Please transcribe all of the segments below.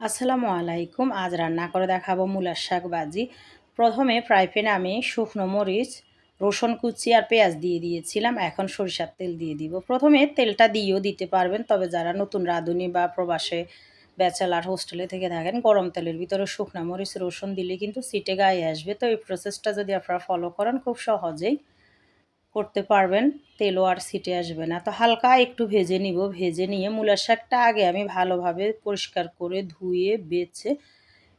আসসালামু আলাইকুম। আজ রান্না করে দেখাবো মূলার শাক ভাজি। প্রথমে ফ্রাই প্যানে আমি শুকনো মরিচ, রসুন কুচি আর পেঁয়াজ দিয়ে দিয়েছিলাম। এখন সরিষার তেল দিয়ে দিব। প্রথমে তেলটা দিয়েও দিতে পারবেন, তবে যারা নতুন রাঁধুনি বা প্রবাসে ব্যাচেলার হোস্টেলে থেকে থাকেন, গরম তেলের ভিতরে শুকনো মরিচ, রসুন দিলে কিন্তু সিটে গায়ে আসবে। তো এই প্রসেসটা যদি আপনারা ফলো করেন, খুব সহজেই করতে পারবেন, তেলও আর সিটে আসবে না। তো হালকা একটু ভেজে নিব, ভেজে নিয়ে মূলার শাকটা আগে আমি ভালোভাবে পরিষ্কার করে ধুয়ে, বেছে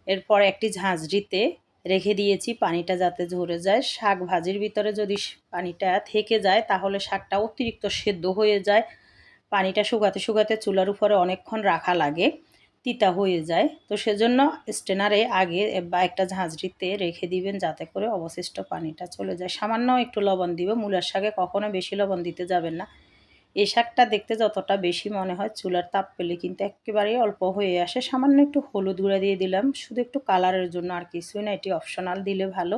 এরপর একটি ঝাঁঝরিতে রেখে দিয়েছি পানিটা যাতে ঝরে যায়। শাক ভাজির ভিতরে যদি পানিটা থেকে যায় তাহলে শাকটা অতিরিক্ত সেদ্ধ হয়ে যায়। পানিটা শুকাতে শুকাতে চুলার উপরে অনেকক্ষণ রাখা লাগে। তিতা হয়ে যায়। তো সেজন্য স্টেনারে আগে বা একটা ঝাঁঝরিতে রেখে দিবেন যাতে করে অবশিষ্ট পানিটা চলে যায়। সামান্য একটু লবণ দিবে। মূলার শাকে কখনো বেশি লবণ দিতে যাবেন না। এই শাকটা দেখতে যতটা বেশি মনে হয় চুলার তাপ পেলে কিন্তু একেবারেই অল্প হয়ে আসে। সামান্য একটু হলুদ গুঁড়া দিয়ে দিলাম। শুধু একটু কালারের জন্য আর কিছুই না, এটি অপশনাল দিলে ভালো।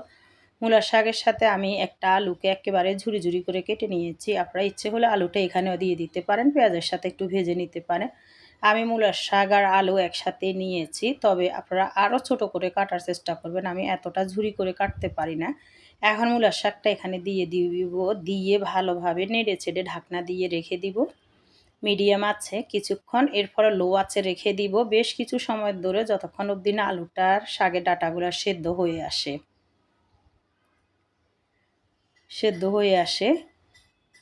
মূলার শাকের সাথে আমি একটা আলুকে একেবারে ঝুড়ি ঝুড়ি করে কেটে নিয়েছি। আপনারা ইচ্ছে হলে আলুটা এখানেও দিয়ে দিতে পারেন। পেঁয়াজের সাথে একটু ভেজে নিতে পারেন। আমি মূলার শাক আর আলু একসাথে নিয়েছি, তবে আপনারা আরও ছোট করে কাটার চেষ্টা করবেন। আমি এতটা ঝুরি করে কাটতে পারি না। এখন মূলার শাকটা এখানে দিয়ে দিব, দিয়ে ভালোভাবে নেড়ে ছেড়ে ঢাকনা দিয়ে রেখে দিব। মিডিয়াম আছে, কিছুক্ষণ এরপরে লো আছে রেখে দিব। বেশ কিছু সময় ধরে যতক্ষণ অবধি না আলুটার শাকের ডাটাগুলো সেদ্ধ হয়ে আসে। সেদ্ধ হয়ে আসে।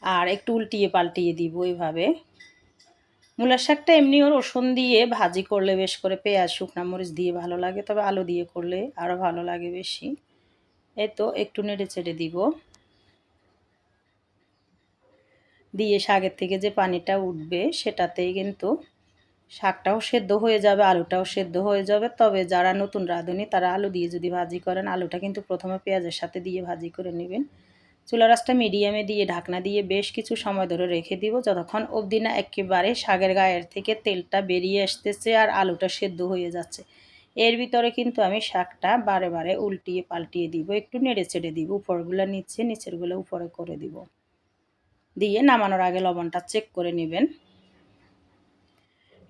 আর একটু উল্টিয়ে পাল্টিয়ে দিব এইভাবে মূলার শাকটা এমনি ওর রসুন দিয়ে ভাজি করলে বেশ করে পেঁয়াজ, শুকনো মরিচ দিয়ে ভালো লাগে, তবে আলু দিয়ে করলে আরও ভালো লাগে বেশি। এই তো একটু নেড়ে চেড়ে দিব। দিয়ে শাকের থেকে যে পানিটা উঠবে সেটাতেই কিন্তু শাকটাও সেদ্ধ হয়ে যাবে, আলুটাও সেদ্ধ হয়ে যাবে। তবে যারা নতুন রাঁধুনি, তারা আলু দিয়ে যদি ভাজি করেন, আলুটা কিন্তু প্রথমে পেঁয়াজের সাথে দিয়ে ভাজি করে নেবেন। চুলা রাসটা মিডিয়ামে দিয়ে ঢাকনা দিয়ে বেশ কিছু সময় ধরে রেখে দিব। যতক্ষণ অবধি না একেবারে শাকের গায়ের থেকে তেলটা বেরিয়ে আসতেছে আর আলুটা সেদ্ধ হয়ে যাচ্ছে। এর ভিতরে কিন্তু আমি শাকটা বারে বারে উল্টিয়ে পাল্টিয়ে দিব, একটু নেড়ে চেড়ে দিব, উপরগুলো নিচে নিচেরগুলো উপরে করে দিব। দিয়ে নামানোর আগে লবণটা চেক করে নেবেন।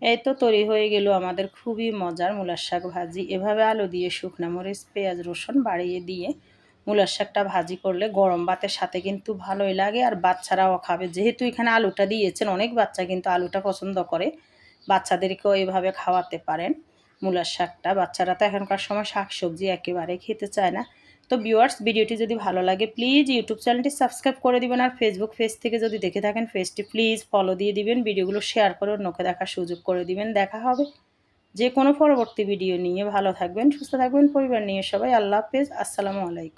এই তো তৈরি হয়ে গেল আমাদের খুবই মজার মূলার শাক ভাজি। এভাবে আলু দিয়ে শুকনা মরিচ, পেঁয়াজ, রসুন বাড়িয়ে দিয়ে মূলার শাকটা ভাজি করলে গরম ভাতের সাথে কিন্তু ভালোই লাগে। আর বাচ্চারাও খাবে। যেহেতু এখানে আলুটা দিয়েছেন, অনেক বাচ্চা কিন্তু আলুটা পছন্দ করে। বাচ্চাদেরকেও এইভাবে খাওয়াতে পারেন মূলার শাকটা। বাচ্চারা তো এখনকার সময় শাক সবজি একেবারে খেতে চায় না। তো ভিউয়ার্স ভিডিওটি যদি ভালো লাগে প্লিজ ইউটিউব চ্যানেলটি সাবস্ক্রাইব করে দিবেন। আর ফেসবুক পেজ থেকে যদি দেখে থাকেন পেজটি প্লিজ ফলো দিয়ে দিবেন। ভিডিওগুলো শেয়ার করে অন্যকে দেখার সুযোগ করে দিবেন। দেখা হবে যে কোনো পরবর্তী ভিডিও নিয়ে। ভালো থাকবেন, সুস্থ থাকবেন, পরিবার নিয়ে সবাই। আল্লাহ হাফেজ। আসসালামু আলাইকুম।